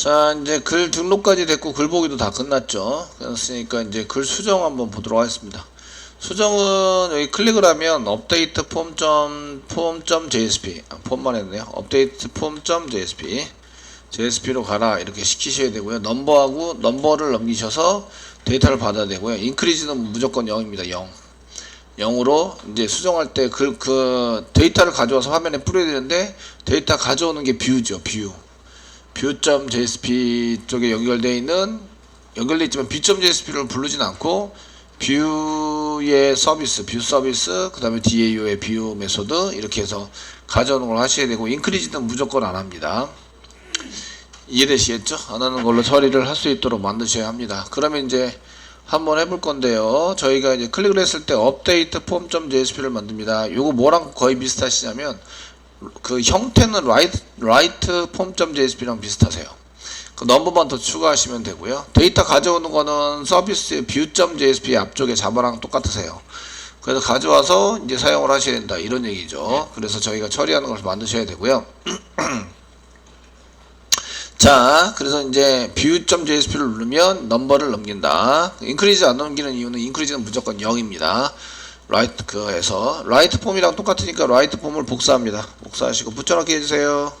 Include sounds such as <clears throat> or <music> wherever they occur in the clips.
자, 이제 글 등록까지 됐고 글 보기도 다 끝났죠. 그랬으니까 이제 글 수정 한번 보도록 하겠습니다. 수정은 여기 클릭을 하면 업데이트 폼 점, 폼 점 JSP. 아, 폼만 했네요. 업데이트 폼 점 JSP. JSP로 가라. 이렇게 시키셔야 되고요. 넘버하고 넘버를 넘기셔서 데이터를 받아야 되고요. 인크리즈는 무조건 0입니다. 0. 0으로 이제 수정할 때 그, 그 데이터를 가져와서 화면에 뿌려야 되는데 데이터 가져오는 게 뷰죠. 뷰. 뷰.jsp 쪽에 연결되어 있는 연결되어 있지만 뷰.jsp를 부르진 않고 뷰의 서비스, 뷰 서비스, 그 다음에 DAU의 뷰 메소드 이렇게 해서 가져오는 걸 하셔야 되고 인크리즈는 무조건 안 합니다. 이해되시겠죠? 안 하는 걸로 처리를 할 수 있도록 만드셔야 합니다. 그러면 이제 한번 해볼 건데요. 저희가 이제 클릭을 했을 때 업데이트 폼.jsp를 만듭니다. 요거 뭐랑 거의 비슷하시냐면 그 형태는 라이트, 라이트 폼.jsp랑 비슷하세요. 그 넘버만 더 추가하시면 되고요. 데이터 가져오는 거는 서비스 뷰.jsp 앞쪽에 자바랑 똑같으세요. 그래서 가져와서 이제 사용을 하셔야 된다. 이런 얘기죠. 그래서 저희가 처리하는 것을 만드셔야 되고요. <clears throat> 자, 그래서 이제 뷰.jsp를 누르면 넘버를 넘긴다. 인크리즈 안 넘기는 이유는 인크리즈는 무조건 0입니다. 라이트 그에서 라이트 폼이랑 똑같으니까 라이트 폼을 복사합니다. 복사하시고 붙여넣기 해주세요.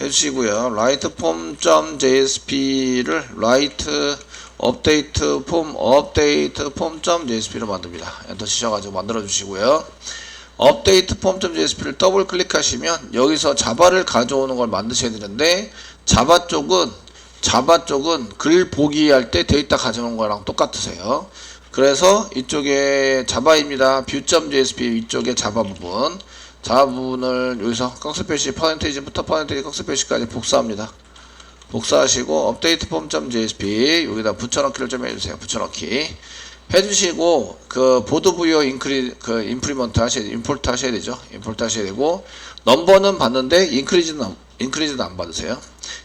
해주시고요. 라이트 폼.jsp를 라이트 업데이트 폼 업데이트 폼.jsp로 만듭니다. 엔터 치셔가지고 만들어 주시고요. 업데이트 폼.jsp를 더블 클릭하시면 여기서 자바를 가져오는 걸 만드셔야 되는데 자바 쪽은 자바 쪽은 글 보기 할 때 데이터 가져오는 거랑 똑같으세요. 그래서 이쪽에 자바입니다. 뷰.jsp 위쪽에 자바 부분 자바 부분을 여기서 꺽스 표시 퍼센테이지부터 퍼센테이지 꺽스 표시까지 복사합니다. 복사하시고 업데이트 폼.jsp 여기다 붙여넣기를 좀 해주세요. 붙여넣기 해주시고 그 보드 부여 인크리 그 인프리먼트 하셔야 임포트 하셔야 되죠. 임포트 하셔야 되고 넘버는 받는데 인크리즈는 인크리즈는 안 받으세요.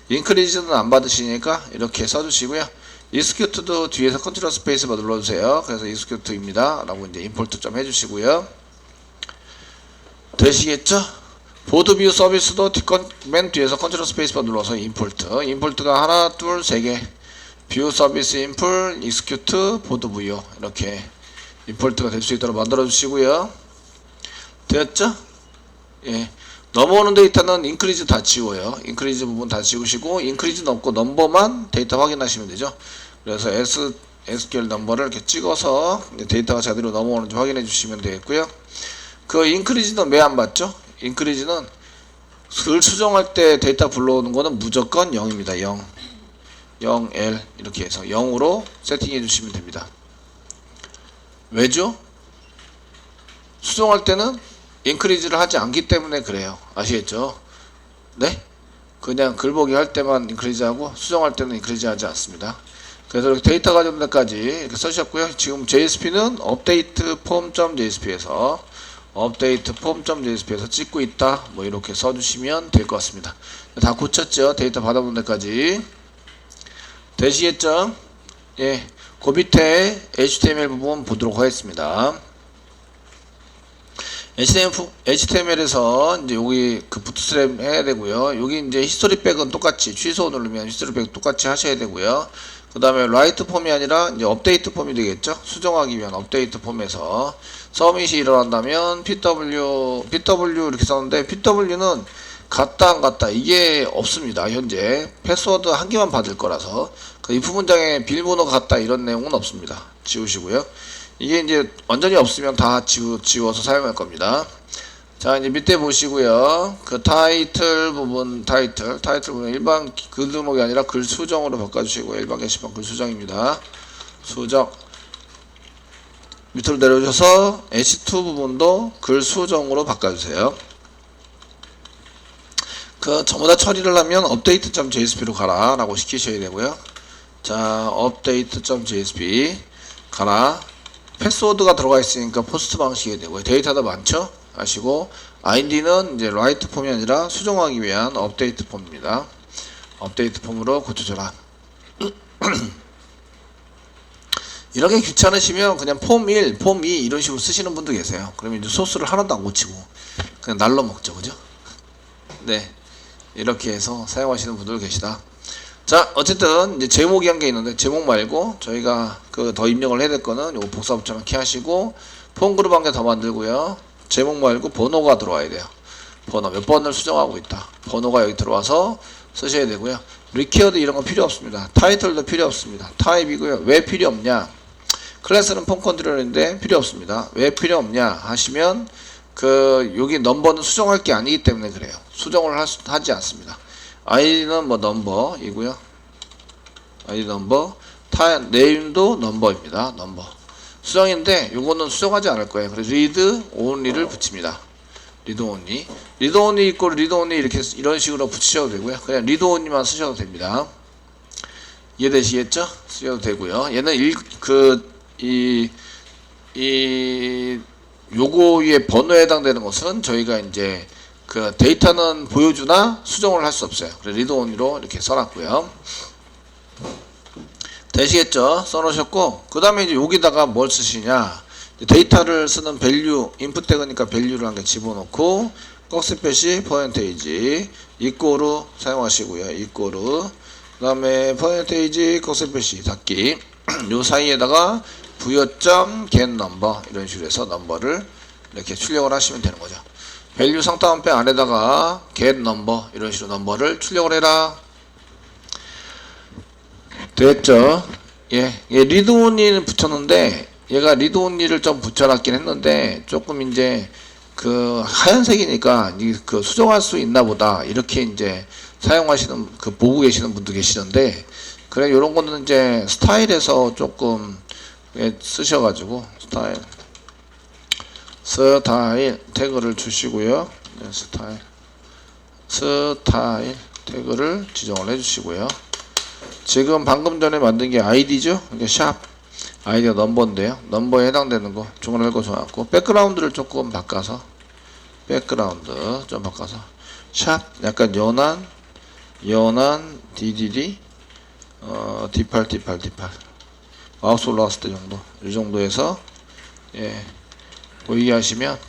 인크리즈는 안 받으시니까 이렇게 써주시고요. 이스큐트도 뒤에서 컨트롤 스페이스바 눌러주세요. 그래서 이스큐트입니다. 라고 이제 임포트 좀 해주시고요. 되시겠죠? 보드 뷰 서비스도 뒷건 맨 뒤에서 컨트롤 스페이스바 눌러서 임포트. 임포트가 하나, 둘, 세 개. 뷰 서비스 임플, 이스큐트, 보드뷰 이렇게 임포트가 될 수 있도록 만들어 주시고요. 되었죠? 예. 넘어오는 데이터는 인크리즈 다 지워요. 인크리즈 부분 다 지우시고 인크리즈는 없고 넘버만 데이터 확인하시면 되죠. 그래서 S, SQL 넘버를 이렇게 찍어서 데이터가 제대로 넘어오는지 확인해 주시면 되겠고요. 그 인크리즈는 왜안 받죠? 인크리즈는 글 수정할 때 데이터 불러오는 거는 무조건 0입니다. 0. 0L 이렇게 해서 0으로 세팅해 주시면 됩니다. 왜죠? 수정할 때는 인크리즈를 하지 않기 때문에 그래요. 아시겠죠? 네? 그냥 글보기 할 때만 인크리즈하고 수정할 때는 인크리즈 하지 않습니다. 그래서 이렇게 데이터 가져온 데까지 이렇게 써주셨고요. 지금 JSP는 업데이트 폼.jsp에서 업데이트 폼.jsp에서 찍고 있다. 뭐 이렇게 써주시면 될 것 같습니다. 다 고쳤죠? 데이터 받아본 데까지. 되시겠죠? 예. 그 밑에 HTML 부분 보도록 하겠습니다. HTML에서 이제 여기 그 부트스트랩 해야 되고요. 여기 이제 히스토리 백은 똑같이 취소 누르면 히스토리 백 똑같이 하셔야 되고요. 그 다음에 라이트 폼이 아니라 이제 업데이트 폼이 되겠죠. 수정하기 위한 업데이트 폼에서 서밋이 일어난다면 PW, PW 이렇게 썼는데 PW는 갔다 안 갔다 이게 없습니다. 현재 패스워드 한 개만 받을 거라서 그 if 문장에 비밀번호 갔다 이런 내용은 없습니다. 지우시고요. 이게 이제 완전히 없으면 다 지우, 지워서 사용할 겁니다. 자, 이제 밑에 보시고요. 그 타이틀 부분, 타이틀, 타이틀 부분 일반 글 등록이 아니라 글 수정으로 바꿔주시고 일반 게시판 글 수정입니다. 수정. 밑으로 내려오셔서 H2 부분도 글 수정으로 바꿔주세요. 그 전부 다 처리를 하면 업데이트.jsp로 가라 라고 시키셔야 되고요. 자, 업데이트.jsp 가라. 패스워드가 들어가 있으니까 포스트 방식이 되고요. 데이터도 많죠? 아시고 아이디는 이제 라이트 폼이 아니라 수정하기 위한 업데이트 폼입니다. 업데이트 폼으로 고쳐줘라. <clears throat> 이렇게 귀찮으시면 그냥 폼 1, 폼 2 이런 식으로 쓰시는 분도 계세요. 그러면 이제 소스를 하나도 안 고치고 그냥 날로 먹죠. 그죠? 네. 이렇게 해서 사용하시는 분들 계시다. 자, 자, 어쨌든 이제 제목이 한 게 있는데 제목 말고 저희가 그 더 입력을 해야 될 거는 요거 복사 붙여넣기 하시고 폰 그룹 한 개 더 만들고요. 제목 말고 번호가 들어와야 돼요. 번호 몇 번을 수정하고 있다. 번호가 여기 들어와서 쓰셔야 되고요. 리퀴어드 이런 거 필요 없습니다. 타이틀도 필요 없습니다. 타입이고요. 왜 필요 없냐? 클래스는 폰 컨트롤인데 필요 없습니다. 왜 필요 없냐 하시면 그 여기 넘버는 수정할 게 아니기 때문에 그래요. 수정을 할 수- 하지 않습니다. 아이디는 뭐 넘버이고요. 아이디 넘버, 타 네임도 넘버입니다. 넘버. 수정인데 요거는 수정하지 않을 거예요. 그래서 리드 온리를 붙입니다. 리드 온리. 리드 온리 있고 리드 온리 이렇게 이런 식으로 붙이셔도 되고요. 그냥 리드 온리만 쓰셔도 됩니다. 이해되시겠죠? 쓰셔도 되고요. 얘는 일 그 이 이 요거 위에 번호에 해당되는 것은 저희가 이제 그 데이터는 보여주나 수정을 할 수 없어요. 그래서 리드 온리로 이렇게 써놨고요. 되시겠죠? 써놓으셨고 그 다음에 이제 여기다가 뭘 쓰시냐? 데이터를 쓰는 밸류 인풋 태그니까 밸류를 한개 집어넣고 꺽스 표시 퍼센테이지 이꼬르 사용하시고요. 이꼬르 그 다음에 퍼센테이지 꺽스 표시 닫기. <clears throat> 요 사이에다가 부여점 get 넘버 이런 식으로 해서 넘버를 이렇게 출력을 하시면 되는 거죠. 밸류 상따옴표 안에다가 get 넘버 이런 식으로 넘버를 출력을 해라 됐죠? 예, 예 리드 온리는 붙였는데 얘가 리드 온리를 좀 붙여놨긴 했는데 조금 이제 그 하얀색이니까 이그 수정할 수 있나 보다 이렇게 이제 사용하시는 그 보고 계시는 분도 계시는데 그래 요런 거는 이제 스타일에서 조금 예, 쓰셔가지고 스타일 스타일 태그를 주시고요 네, 스타일 스타일 태그를 지정을 해주시고요. 지금 방금 전에 만든 게 아이디죠? 이게 샵 아이디가 넘버인데요. 넘버에 해당되는 거 중간에 거 정하고 백그라운드를 조금 바꿔서 백그라운드 좀 바꿔서 샵 약간 연한 연한 DDD 어 D8 D8 D8 마우스 올라갔을 때 정도 이 정도에서 예 보이게 하시면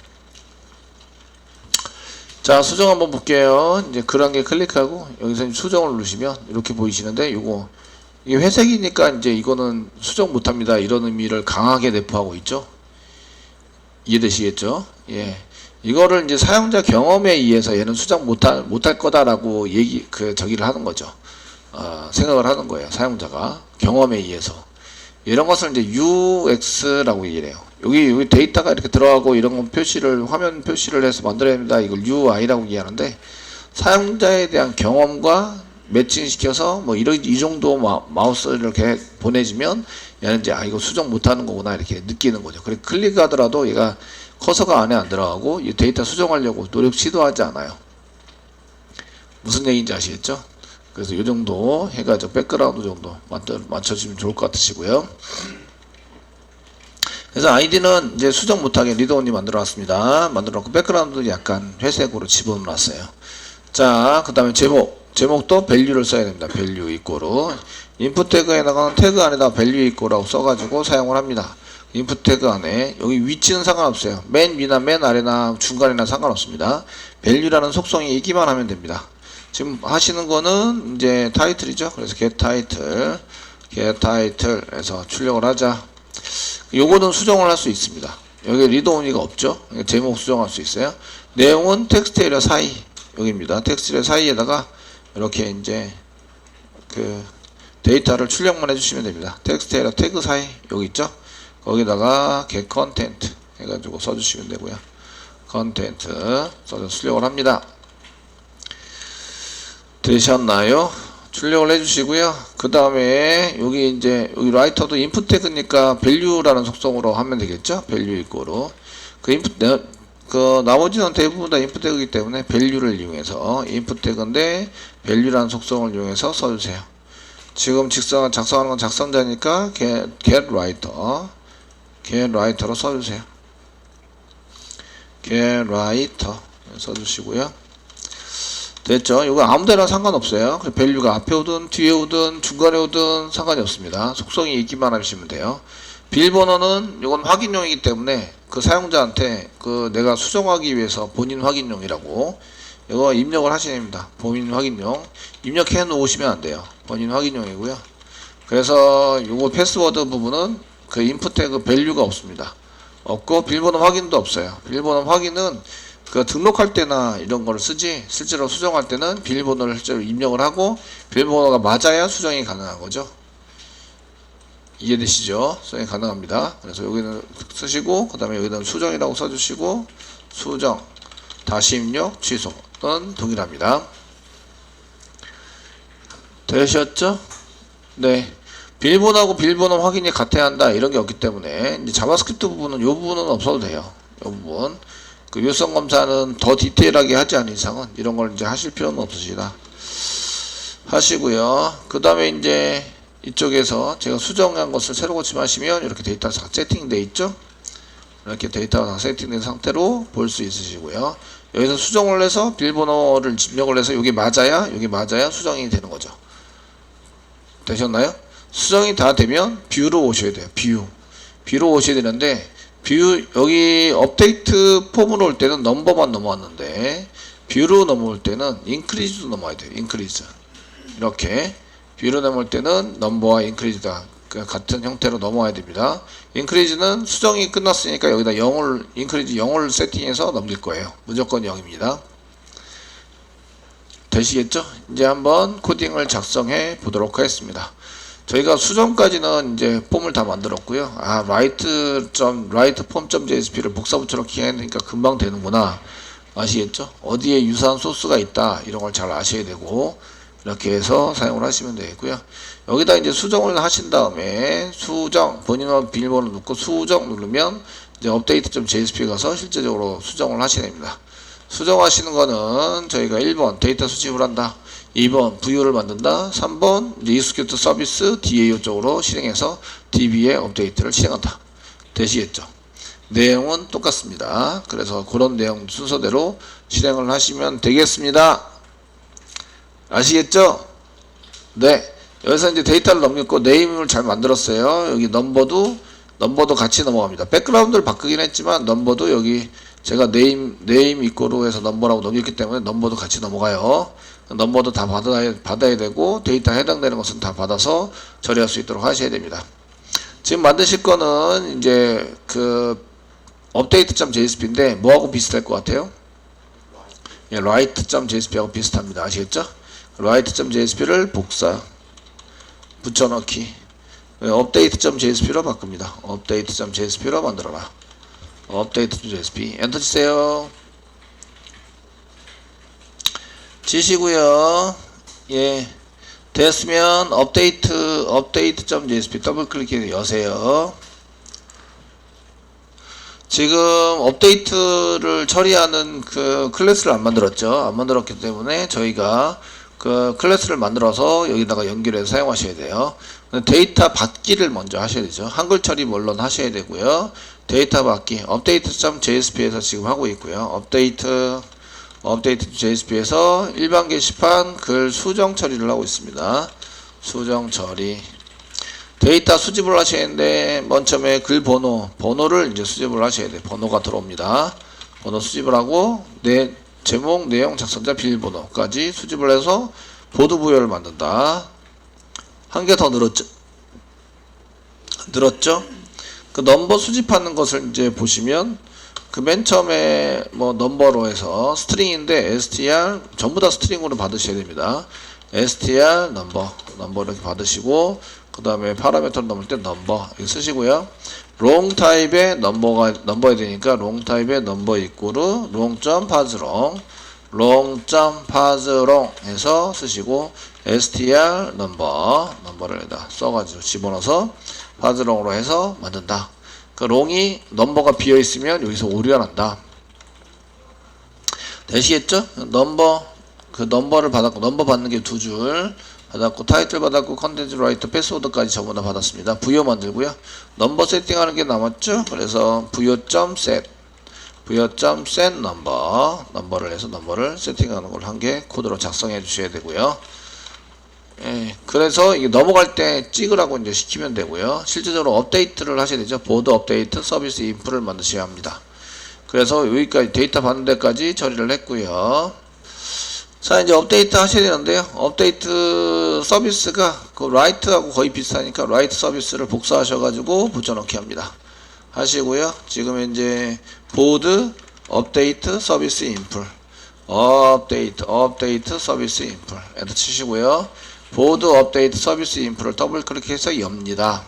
자 수정 한번 볼게요. 이제 그런 게 클릭하고 여기서 수정을 누르시면 이렇게 보이시는데 요거 이게 회색이니까 이제 이거는 수정 못합니다. 이런 의미를 강하게 내포하고 있죠? 이해되시겠죠? 예. 이거를 이제 사용자 경험에 의해서 얘는 수정 못할 못할 거다라고 얘기 그 저기를 하는 거죠. 어, 생각을 하는 거예요 사용자가. 경험에 의해서 이런 것을 이제 UX라고 얘기를 해요. 여기, 여기 데이터가 이렇게 들어가고 이런 건 표시를, 화면 표시를 해서 만들어야 됩니다. 이걸 UI라고 얘기하는데, 사용자에 대한 경험과 매칭시켜서 뭐 이런, 이 정도 마, 마우스를 이렇게 보내주면 얘는 이제 아, 이거 수정 못하는 거구나 이렇게 느끼는 거죠. 그래 클릭하더라도 얘가 커서가 안에 안 들어가고 이 데이터 수정하려고 노력 시도하지 않아요. 무슨 얘기인지 아시겠죠? 그래서 이 정도 해가지고 백그라운드 정도 만들, 맞춰주면 좋을 것 같으시고요. 그래서 아이디는 이제 수정 못하게 리더온이 만들어 놨습니다. 만들어 놓고 백그라운드 약간 회색으로 집어넣었어요. 자, 그 다음에 제목. 제목도 밸류를 써야 됩니다. 밸류 이꼬로. 인풋 태그에다가 태그 안에다 밸류 이꼬라고 써가지고 사용을 합니다. 인풋 태그 안에 여기 위치는 상관없어요. 맨 위나 맨 아래나 중간이나 상관없습니다. 밸류라는 속성이 있기만 하면 됩니다. 지금 하시는 거는 이제 타이틀이죠. 그래서 get 타이틀, get 타이틀에서 출력을 하자. 요거는 수정을 할 수 있습니다. 여기 리드 온리가 없죠. 제목 수정할 수 있어요. 내용은 텍스트 에리어 사이 여기입니다. 텍스트 에리어 사이에다가 이렇게 이제 그 데이터를 출력만 해주시면 됩니다. 텍스트 에리어 태그 사이 여기 있죠. 거기다가 get content 해가지고 써주시면 되고요. 컨텐트 써서 출력을 합니다. 되셨나요? 출력을 해주시고요. 그 다음에 여기 이제 여기 라이터도 인풋 태그니까 밸류라는 속성으로 하면 되겠죠? 밸류 이꼬로 그 인풋 내- 그 나머지는 대부분 다 인풋 태그이기 때문에 밸류를 이용해서 인풋 태그인데 밸류라는 속성을 이용해서 써주세요. 지금 직선 작성하는 건 작성자니까 get, get writer, get writer로 써주세요. get writer 써주시고요. 됐죠? 이거 아무 데나 상관없어요. 그 밸류가 앞에 오든 뒤에 오든 중간에 오든 상관이 없습니다. 속성이 있기만 하시면 돼요. 비밀번호는 이건 확인용이기 때문에 그 사용자한테 그 내가 수정하기 위해서 본인 확인용이라고 이거 입력을 하셔야 됩니다. 본인 확인용. 입력해 놓으시면 안 돼요. 본인 확인용이고요. 그래서 요거 패스워드 부분은 그 인풋 태그 밸류가 없습니다. 없고 비밀번호 확인도 없어요. 비밀번호 확인은 그 등록할 때나 이런 거를 쓰지 실제로 수정할 때는 비밀번호를 실제로 입력을 하고 비밀번호가 맞아야 수정이 가능한 거죠. 이해되시죠? 수정이 가능합니다. 그래서 여기는 쓰시고 그 다음에 여기는 수정이라고 써주시고 수정 다시 입력 취소 는 동일합니다. 되셨죠? 네. 비밀번호하고 비밀번호 확인이 같아야 한다 이런 게 없기 때문에 이제 자바스크립트 부분은 이 부분은 없어도 돼요. 이 부분 그 유성 검사는 더 디테일하게 하지 않은 이상은 이런 걸 이제 하실 필요는 없으시다 하시고요. 그 다음에 이제 이쪽에서 제가 수정한 것을 새로 고침하시면 이렇게 데이터가 다 세팅돼 있죠. 이렇게 데이터가 다 세팅된 상태로 볼 수 있으시고요. 여기서 수정을 해서 비밀번호를 입력을 해서 여기 맞아야 여기 맞아야 수정이 되는 거죠. 되셨나요? 수정이 다 되면 뷰로 오셔야 돼요. 뷰. 뷰로 오셔야 되는데 뷰 여기 업데이트 폼으로 올 때는 넘버만 넘어왔는데 뷰로 넘어올 때는 인크리즈도 넘어야 돼요. 인크리즈. 이렇게 뷰로 넘어올 때는 넘버와 인크리즈가 그 같은 형태로 넘어와야 됩니다. 인크리즈는 수정이 끝났으니까 여기다 0을 인크리즈 0을 세팅해서 넘길 거예요. 무조건 0입니다. 되시겠죠? 이제 한번 코딩을 작성해 보도록 하겠습니다. 저희가 수정까지는 이제 폼을 다 만들었고요. 아, write 점 write form.jsp를 복사부처럼 기하니까 금방 되는구나. 아시겠죠? 어디에 유사한 소스가 있다. 이런 걸 잘 아셔야 되고 이렇게 해서 사용을 하시면 되겠고요. 여기다 이제 수정을 하신 다음에 수정 본인의 비밀번호 넣고 수정 누르면 이제 update.jsp 가서 실제적으로 수정을 하셔야 됩니다. 수정하시는 거는 저희가 1번 데이터 수집을 한다. 2번 VO를 만든다. 3번 이제 execute 서비스 DAO 쪽으로 실행해서 DB에 업데이트를 실행한다. 되시겠죠? 내용은 똑같습니다. 그래서 그런 내용 순서대로 실행을 하시면 되겠습니다. 아시겠죠? 네. 여기서 이제 데이터를 넘겼고 네임을 잘 만들었어요. 여기 넘버도 넘버도 같이 넘어갑니다. 백그라운드를 바꾸긴 했지만 넘버도 여기 제가 네임 네임 이꼬로 해서 넘버라고 넘겼기 때문에 넘버도 같이 넘어가요. 넘버도 다 받아야 받아야 되고 데이터 해당되는 것은 다 받아서 처리할 수 있도록 하셔야 됩니다. 지금 만드실 거는 이제 그 update.jsp인데 뭐하고 비슷할 것 같아요? 예, write.jsp하고 비슷합니다. 아시겠죠? write.jsp를 복사 붙여넣기 예, update.jsp로 바꿉니다. update.jsp로 만들어라. update.jsp 엔터 치세요. 치시고요. 예. 됐으면 업데이트 update.jsp 더블 클릭해서 여세요. 지금 업데이트를 처리하는 그 클래스를 안 만들었죠. 안 만들었기 때문에 저희가 그 클래스를 만들어서 여기다가 연결해서 사용하셔야 돼요. 데이터 받기를 먼저 하셔야 되죠. 한글 처리 물론 하셔야 되고요. 데이터 받기 update.jsp에서 지금 하고 있고요. 업데이트 업데이트 JSP에서 일반 게시판 글 수정 처리를 하고 있습니다. 수정 처리. 데이터 수집을 하시는데 맨 처음에 글 번호, 번호를 이제 수집을 하셔야 돼요. 번호가 들어옵니다. 번호 수집을 하고 내 제목, 내용, 작성자, 비밀번호까지 수집을 해서 보드 부여를 만든다. 한 개 더 늘었죠? 늘었죠? 그 넘버 수집하는 것을 이제 보시면 그 맨 처음에 뭐 넘버로 해서 스트링인데 str 전부 다 스트링으로 받으셔야 됩니다. str 넘버 넘버 이렇게 받으시고 그 다음에 파라미터를 넘을 때 넘버 이렇게 쓰시고요. 롱 타입의 넘버가 넘버야 되니까 롱 타입의 넘버 이꼬르 롱점 파즈롱 롱점 파즈롱 해서 쓰시고 str 넘버 넘버를 여기다 써가지고 집어넣어서 파즈롱으로 해서 만든다. 그 롱이 넘버가 비어 있으면 여기서 오류가 난다. 되시겠죠? 넘버 그 넘버를 받았고 넘버 받는 게 두 줄 받았고 타이틀 받았고 컨텐츠 라이터 패스워드까지 전부 다 받았습니다. 부여 만들고요. 넘버 세팅하는 게 남았죠? 그래서 부여.셋 점 부여.셋 점 넘버 넘버를 해서 넘버를 세팅하는 걸 한 개 코드로 작성해 주셔야 되고요. 예, 그래서 이게 넘어갈 때 찍으라고 이제 시키면 되고요. 실제적으로 업데이트를 하셔야 되죠. 보드 업데이트 서비스 인프를 만드셔야 합니다. 그래서 여기까지 데이터 받는 데까지 처리를 했고요. 자 이제 업데이트 하셔야 되는데요. 업데이트 서비스가 그 라이트하고 거의 비슷하니까 라이트 서비스를 복사하셔가지고 붙여넣기 합니다. 하시고요. 지금 이제 보드 업데이트 서비스 인풀 업데이트 업데이트 서비스 인풀 엔터 치시고요. 보드 업데이트 서비스 인풀을 더블 클릭해서 엽니다.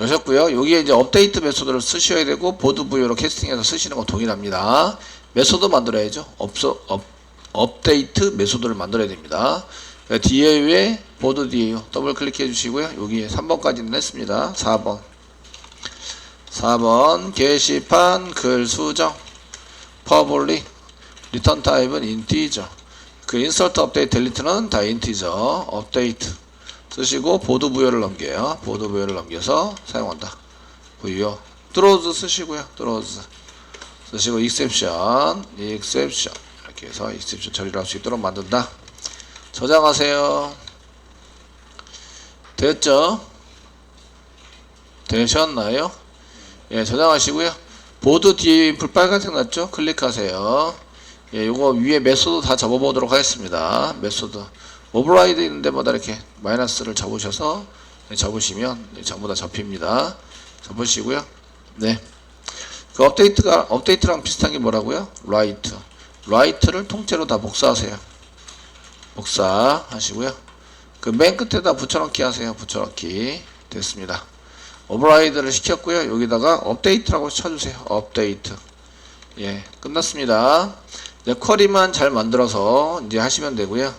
여셨고요. 여기에 이제 업데이트 메소드를 쓰셔야 되고 보드 부여로 캐스팅해서 쓰시는 건 동일합니다. 메소드 만들어야죠. 업소, 업, 업데이트 메소드를 만들어야 됩니다. DAU에 보드 DAU 더블 클릭해 주시고요. 여기 3번까지는 했습니다. 4번 4번 게시판 글 수정 퍼블릭 리턴 타입은 인티저 그 인서트 업데이트 델리트는 다 인티저 업데이트 쓰시고 보드 부여를 넘겨요. 보드 부여를 넘겨서 사용한다. 부여 드로즈 쓰시고요. 드로즈 쓰시고 익셉션 익셉션 이렇게 해서 익셉션 처리를 할 수 있도록 만든다. 저장하세요. 됐죠? 되셨나요? 예, 저장하시고요. 보드 뒤에 불 빨간색 났죠? 클릭하세요. 예, 요거 위에 메소드 다 접어보도록 하겠습니다. 메소드. 오버라이드 있는데 뭐다 이렇게 마이너스를 접으셔서 네, 접으시면 네, 전부 다 접힙니다. 접으시고요. 네. 그 업데이트가 업데이트랑 비슷한 게 뭐라고요? 라이트. 라이트를 통째로 다 복사하세요. 복사 하시고요. 그 맨 끝에다 붙여넣기 하세요. 붙여넣기 됐습니다. 오버라이드를 시켰고요. 여기다가 업데이트라고 쳐주세요. 업데이트. 예, 끝났습니다. 이제 쿼리만 잘 만들어서 이제 하시면 되고요.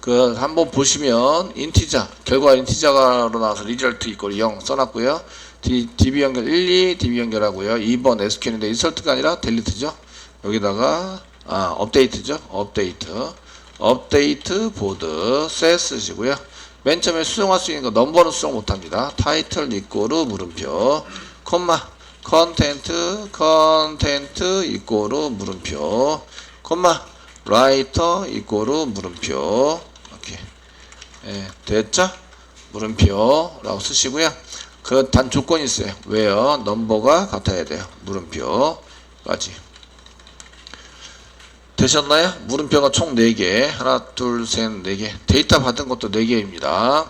그 한번 보시면 인티자 결과 인티자로 나와서 리절트 이꼴 0 써놨고요. DB 연결 1, 2 DB 연결하고요. 2번 SQL인데 인설트가 아니라 델리트죠. 여기다가 아 업데이트죠. 업데이트 업데이트 보드 셋 쓰시고요. 맨 처음에 수정할 수 있는 거 넘버는 수정 못합니다. 타이틀 이꼬르 물음표 콤마 컨텐트 컨텐트 이꼬르 물음표 콤마 라이터 이꼬르 물음표 이렇게 예, 됐죠? 물음표라고 쓰시고요. 그 단 조건이 있어요. 왜요? 넘버가 같아야 돼요. 물음표까지. 되셨나요? 물음표가 총 4개. 하나, 둘, 셋, 4개. 데이터 받은 것도 4개입니다.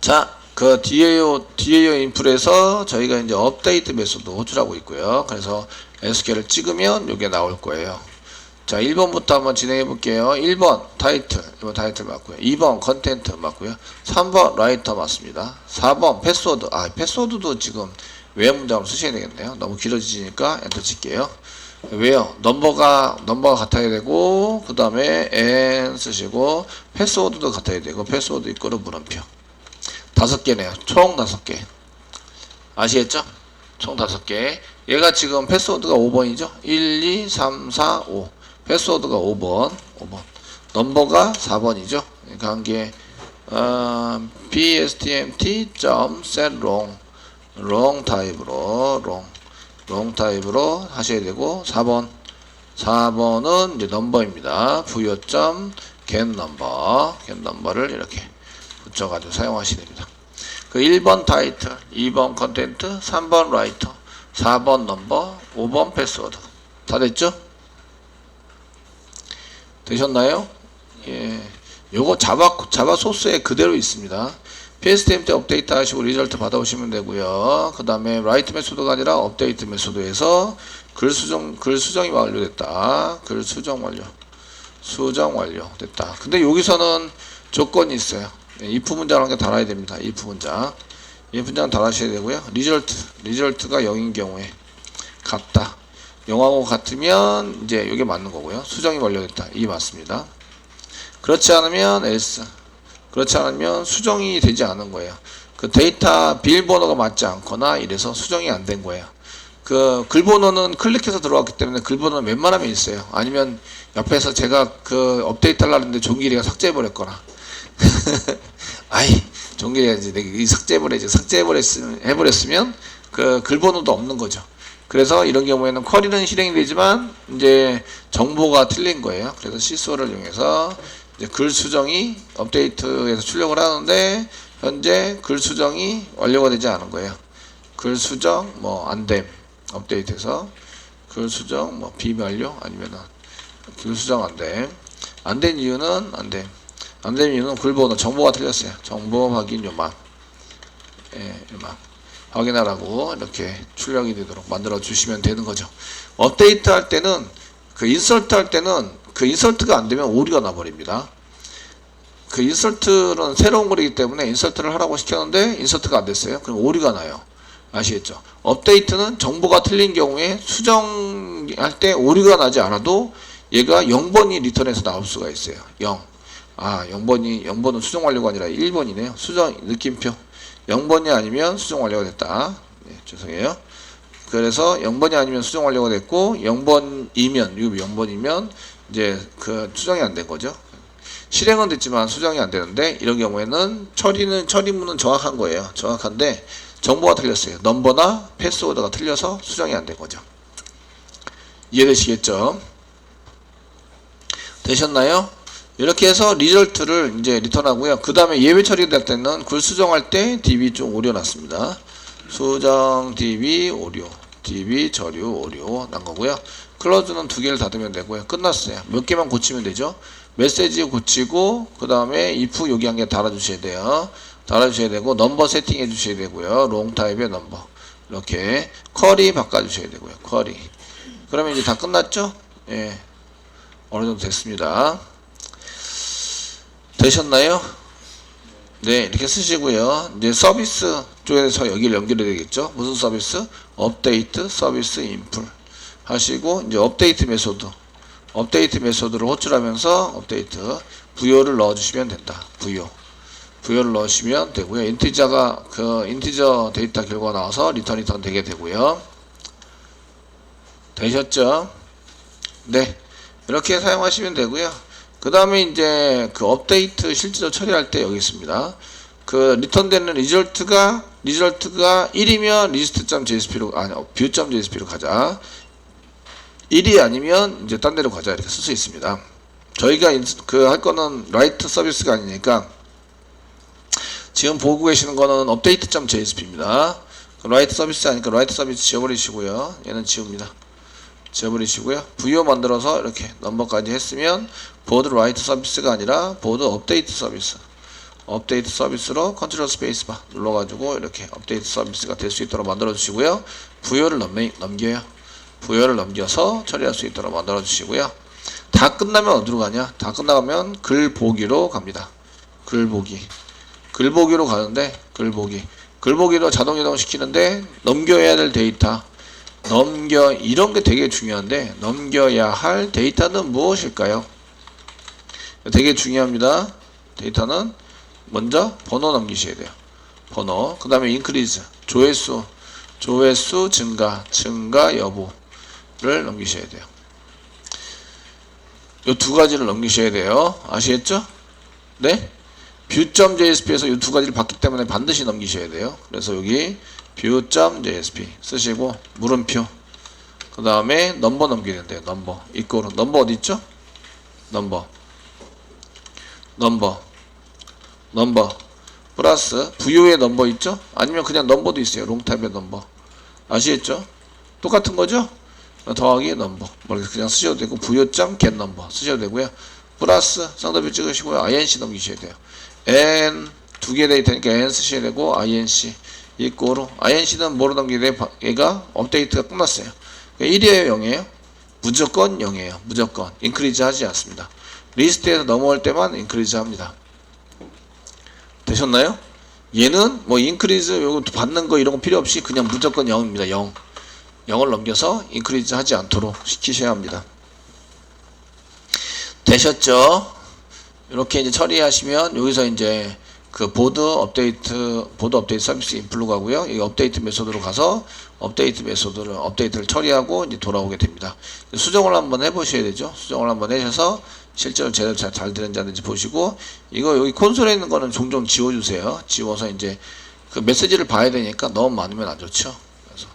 자, 그 DAO, DAO 인풀에서 저희가 이제 업데이트 메소드 호출하고 있고요. 그래서 SQL을 찍으면 이게 나올 거예요. 자, 1번부터 한번 진행해 볼게요. 1번 타이틀, 1번 타이틀 맞고요. 2번 컨텐트 맞고요. 3번 라이터 맞습니다. 4번 패스워드, 아, 패스워드도 지금 외형 문장으로 쓰셔야 되겠네요. 너무 길어지니까 엔터 칠게요. 왜요? 넘버가 넘버가 같아야 되고 그 다음에 n 쓰시고 패스워드도 같아야 되고 패스워드 이거로 물음표 다섯 개네요. 총 다섯 개 아시겠죠? 총 다섯 개 얘가 지금 패스워드가 5번이죠? 1, 2, 3, 4, 5 패스워드가 5번 5번 넘버가 4번이죠? 그러니까 한게 어, bstmt.setLong long 타입으로 long 롱 타입으로 하셔야 되고 4번 4번은 이제 넘버입니다. 부여점 get 넘버 get 넘버를 이렇게 붙여가지고 사용하시면 됩니다. 그 1번 타이틀, 2번 컨텐트, 3번 라이터, 4번 넘버, 5번 패스워드 다 됐죠? 되셨나요? 예, 요거 자바 자바 소스에 그대로 있습니다. PSTM 때 업데이트 하시고 리절트 받아오시면 되고요. 그 다음에 라이트 메소드가 아니라 업데이트 메소드에서 글 수정, 글 수정이 완료됐다. 글 수정 완료. 수정 완료 됐다. 근데 여기서는 조건이 있어요. 네, if 문장 한개 달아야 됩니다. if 문장. If 문장 달아셔야 되고요. 리절트, 리절트가 0인 경우에 같다. 0하고 같으면 이제 이게 맞는 거고요. 수정이 완료됐다. 이 맞습니다. 그렇지 않으면 else. 그렇지 않으면 수정이 되지 않은 거예요. 그 데이터 비밀번호가 맞지 않거나 이래서 수정이 안 된 거예요. 그 글번호는 클릭해서 들어왔기 때문에 글번호는 웬만하면 있어요. 아니면 옆에서 제가 그 업데이트 하려고 했는데 종길이가 삭제해버렸거나. <laughs> 아이, 이제 이 삭제해버려야지. 삭제해버렸으면 그 글번호도 없는 거죠. 그래서 이런 경우에는 쿼리는 실행이 되지만 이제 정보가 틀린 거예요. 그래서 시소를 이용해서 이제 글 수정이 업데이트에서 출력을 하는데 현재 글 수정이 완료가 되지 않은 거예요. 글 수정 뭐 안됨 업데이트에서 글 수정 뭐 비완료 아니면은 글 수정 안 돼. 안된 이유는 안 돼. 안된 이유는 글 번호 정보가 틀렸어요. 정보 확인 요만. 예, 요만. 확인하라고 이렇게 출력이 되도록 만들어 주시면 되는 거죠. 업데이트 할 때는 그 인설트 할 때는 그 인설트가 안 되면 오류가 나버립니다. 그 인설트는 새로운 거이기 때문에 인설트를 하라고 시켰는데 인설트가 안 됐어요. 그럼 오류가 나요. 아시겠죠? 업데이트는 정보가 틀린 경우에 수정할 때 오류가 나지 않아도 얘가 0번이 리턴해서 나올 수가 있어요. 0. 아, 0번이 0번은 수정 완료가 아니라 1번이네요. 수정 느낌표. 0번이 아니면 수정 완료가 됐다. 네, 죄송해요. 그래서 0번이 아니면 수정 완료가 됐고 0번이면 이거 0번이면 이제 그 수정이 안 된 거죠. 실행은 됐지만 수정이 안 되는데 이런 경우에는 처리는 처리문은 정확한 거예요. 정확한데 정보가 틀렸어요. 넘버나 패스워드가 틀려서 수정이 안 된 거죠. 이해되시겠죠? 되셨나요? 이렇게 해서 리절트를 이제 리턴하고요. 그 다음에 예외 처리될 때는 글 수정할 때 DB 좀 오류났습니다. 수정 DB 오류, DB 처리 오류 난 거고요. 클로즈는 두 개를 닫으면 되고요. 끝났어요. 몇 개만 고치면 되죠. 메시지 고치고 그 다음에 if 여기 한 개 달아주셔야 돼요. 달아주셔야 되고 넘버 세팅해 주셔야 되고요. 롱 타입의 넘버 이렇게 쿼리 바꿔주셔야 되고요. 쿼리 그러면 이제 다 끝났죠? 예, 어느 정도 됐습니다. 되셨나요? 네, 이렇게 쓰시고요. 이제 서비스 쪽에서 여기를 연결해야 되겠죠. 무슨 서비스? 업데이트 서비스 인풀 하시고 이제 업데이트 메소드 업데이트 메소드를 호출하면서 업데이트 부여를 넣어주시면 된다. 부여 부여를 넣으시면 되고요. 인티저가 그 인티저 데이터 결과 나와서 리턴 리턴 되게 되고요. 되셨죠? 네, 이렇게 사용하시면 되고요. 그 다음에 이제 그 업데이트 실제로 처리할 때 여기 있습니다. 그 리턴되는 리절트가 리절트가 1이면 리스트.jsp로 아니 view.jsp로 가자. 1이 아니면 이제 딴 데로 가자 이렇게 쓸 수 있습니다. 저희가 그 할 거는 라이트 서비스가 아니니까 지금 보고 계시는 거는 update.jsp입니다. 라이트 서비스 아니까 라이트 서비스 지워버리시고요. 얘는 지웁니다. 지워버리시고요. 부여 만들어서 이렇게 넘버까지 했으면 보드 라이트 서비스가 아니라 보드 업데이트 서비스. 업데이트 서비스로 컨트롤 스페이스 바 눌러가지고 이렇게 업데이트 서비스가 될 수 있도록 만들어 주시고요. 부여를 넘, 넘겨요. 부여를 넘겨서 처리할 수 있도록 만들어 주시고요. 다 끝나면 어디로 가냐? 다 끝나가면 글 보기로 갑니다. 글 보기. 글 보기로 가는데 글 보기. 글 보기로 자동 이동 시키는데 넘겨야 될 데이터. 넘겨 이런 게 되게 중요한데 넘겨야 할 데이터는 무엇일까요? 되게 중요합니다. 데이터는 먼저 번호 넘기셔야 돼요. 번호. 그 다음에 인크리즈 조회수 조회수 증가 증가 여부를 넘기셔야 돼요. 이 두 가지를 넘기셔야 돼요. 아시겠죠? 네? view.jsp에서 이 두 가지를 봤기 때문에 반드시 넘기셔야 돼요. 그래서 여기 view.jsp 쓰시고 물음표 그 다음에 넘버 넘기야 된대요. 넘버 이꼬로 넘버 어디 있죠? 넘버 넘버 넘버 플러스 부유의 넘버 있죠? 아니면 그냥 넘버도 있어요. 롱타입의 넘버 아시겠죠? 똑같은 거죠? 더하기 넘버 뭐 이렇게 그냥 쓰셔도 되고 부여점 get 넘버 쓰셔도 되고요. 플러스 쌍따비 찍으시고요. inc 넘기셔야 돼요. n 두 개 데이터니까 n 쓰셔야 되고 inc 이꼬로 inc는 뭐로 넘기게 돼? 얘가 업데이트가 끝났어요. 1이에요, 0이에요? 무조건 0이에요. 무조건 인크리즈 하지 않습니다. 리스트에서 넘어올 때만 인크리즈 합니다. 되셨나요? 얘는 뭐 인크리즈 요거 받는 거 이런 거 필요 없이 그냥 무조건 0입니다. 0. 0을 넘겨서 인크리즈 하지 않도록 시키셔야 합니다. 되셨죠? 이렇게 이제 처리하시면 여기서 이제 그 보드 업데이트 보드 업데이트 서비스 인플로 가고요. 이 업데이트 메소드로 가서 업데이트 메소드를 업데이트를 처리하고 이제 돌아오게 됩니다. 수정을 한번 해 보셔야 되죠. 수정을 한번 해셔서 실제로 제대로 잘, 잘 되는지 보시고 이거 여기 콘솔에 있는 거는 종종 지워주세요. 지워서 이제 그 메시지를 봐야 되니까 너무 많으면 안 좋죠. 그래서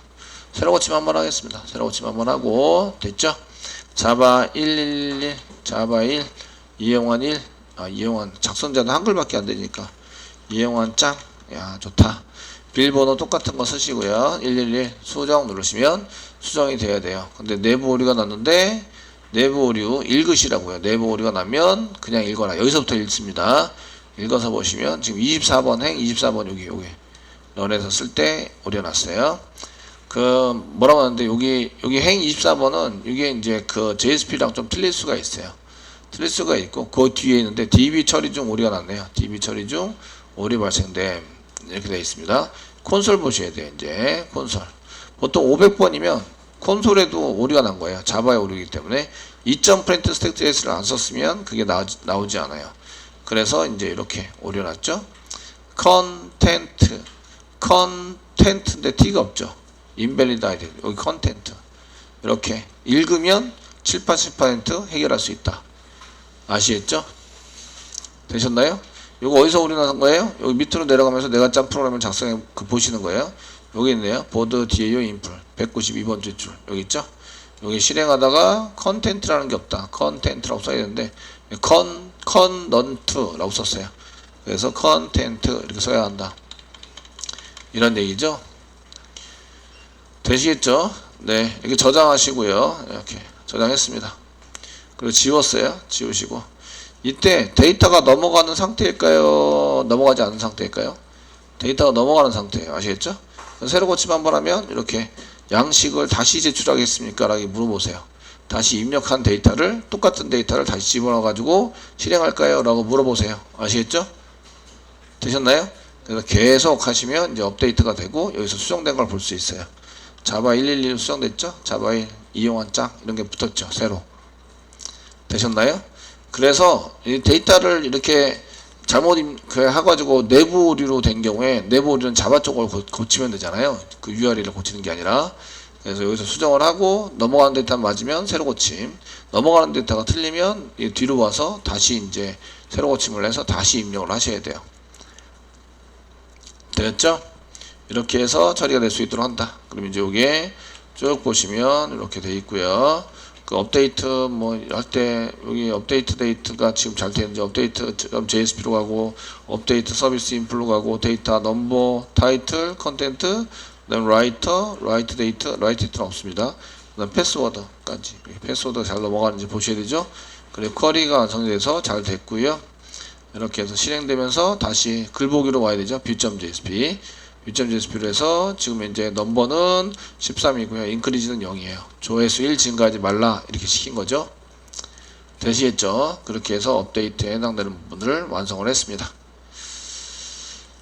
새로 고침 한번 하겠습니다. 새로 고침 한번 하고 됐죠? 자바 111 자바 1 이영환 1 아, 이영환 작성자는 한글밖에 안 되니까 이영환 짱. 야, 좋다. 비밀번호 똑같은 거 쓰시고요. 111 수정 누르시면 수정이 돼야 돼요. 근데 내부 오류가 났는데 내부 오류 읽으시라고요. 내부 오류가 나면 그냥 읽어라. 여기서부터 읽습니다. 읽어서 보시면 지금 24번 행 24번 여기 여기 런에서 쓸 때 오류 났어요. 그 뭐라고 하는데 여기 여기 행 24번은 이게 이제 그 JSP랑 좀 틀릴 수가 있어요. 틀릴 수가 있고 그 뒤에 있는데 DB 처리 중 오류가 났네요. DB 처리 중 오류 발생됨 이렇게 되어 있습니다. 콘솔 보셔야 돼요. 이제 콘솔 보통 500번이면 콘솔에도 오류가 난 거예요. 자바의 오류이기 때문에 2점 프린트 스택 JS를 안 썼으면 그게 나, 나오 지 않아요. 그래서 이제 이렇게 오류 났죠. 컨텐트 컨텐트인데 T가 없죠. 인벨리드 아이디 여기 컨텐트 이렇게 읽으면 7, 80% 해결할 수 있다. 아시겠죠? 되셨나요? 이거 어디서 오류 나는 거예요? 여기 밑으로 내려가면서 내가 짠 프로그램을 작성해 그 보시는 거예요. 여기 있네요. 보드 뒤에요 인풀 192번 줄 여기 있죠? 여기 실행하다가 컨텐트라는 게 없다. 컨텐트라고 써야 되는데 컨 컨 넌트라고 썼어요. 그래서 컨텐트 이렇게 써야 한다. 이런 얘기죠. 되시겠죠? 네, 이렇게 저장하시고요. 이렇게 저장했습니다. 그리고 지웠어요. 지우시고 이때 데이터가 넘어가는 상태일까요? 넘어가지 않는 상태일까요? 데이터가 넘어가는 상태예요. 아시겠죠? 새로 고침 한번 하면 이렇게 양식을 다시 제출하겠습니까? 라고 물어보세요. 다시 입력한 데이터를 똑같은 데이터를 다시 집어넣어 가지고 실행할까요? 라고 물어보세요. 아시겠죠? 되셨나요? 그래서 계속 하시면 이제 업데이트가 되고 여기서 수정된 걸 볼 수 있어요. 자바 111 수정됐죠? 자바 1 이용한 짝 이런 게 붙었죠. 새로. 되셨나요? 그래서 이 데이터를 이렇게 잘못 임- 그 해가지고 내부 오류로 된 경우에 내부 오류는 자바 쪽을 고, 고치면 되잖아요. 그 URL을 고치는 게 아니라 그래서 여기서 수정을 하고 넘어가는 데이터 맞으면 새로 고침 넘어가는 데이터가 틀리면 이 뒤로 와서 다시 이제 새로 고침을 해서 다시 입력을 하셔야 돼요. 됐죠? 이렇게 해서 처리가 될 수 있도록 한다. 그럼 이제 여기에 쭉 보시면 이렇게 돼 있고요. 그 업데이트 뭐 할 때 여기 업데이트 데이트가 지금 잘 되는지 업데이트 JSP로 가고 업데이트 서비스 인플로 가고 데이터 넘버 타이틀 컨텐트 그다음 라이터 라이트 데이트 라이트 데이터는 없습니다. 그다음 패스워드까지 패스워드 잘 넘어가는지 보셔야 되죠. 그리고 쿼리가 완성돼서 잘 됐고요. 이렇게 해서 실행되면서 다시 글보기로 와야 되죠. 뷰.jsp 뷰.jsp로 해서 지금 이제 넘버는 13이고요. 인크리즈는 0이에요. 조회수 1 증가하지 말라 이렇게 시킨 거죠. 되시겠죠? 그렇게 해서 업데이트에 해당되는 부분을 완성을 했습니다.